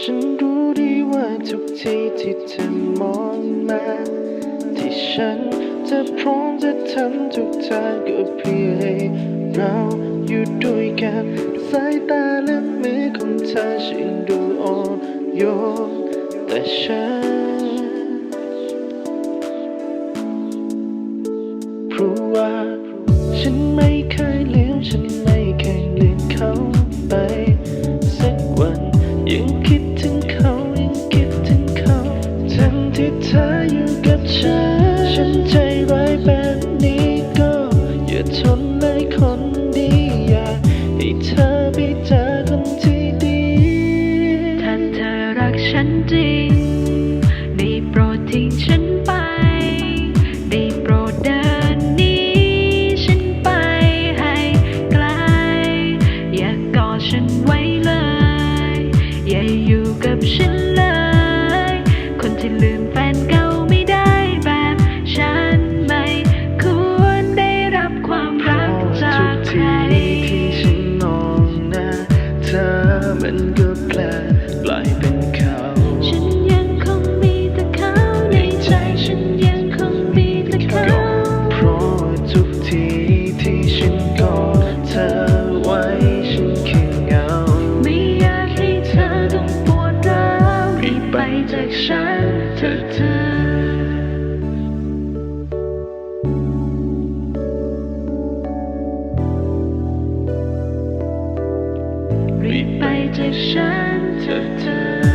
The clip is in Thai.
ฉันรู้ดีว่าทุกทีที่เธอมองมา ที่ฉันจะพร้อมจะทำทุกทางก็เพื่อให้เราอยู่ด้วยกันสายตาและมือของเธอฉันดูอ่อนโยนแต่ฉันเพราะว่าฉันไม่เคยลืมฉัน ไม่คนดีอยากให้เธอไปเจอคนที่ดี ถ้าเธอรักฉันจริงได้โปรดทิ้งฉัน แปลกลายเป็นเขาฉันยังคงมีแต่เขาในใจฉันยังคงมีแต่เขาก็เพราะทุกทีที่ฉันกอดเธอไว้ฉันคือเหงาไม่อยากให้เธอต้องปวดร้าวรีบไปจากฉันเธอเธอ รีบไปจากฉันเเธอ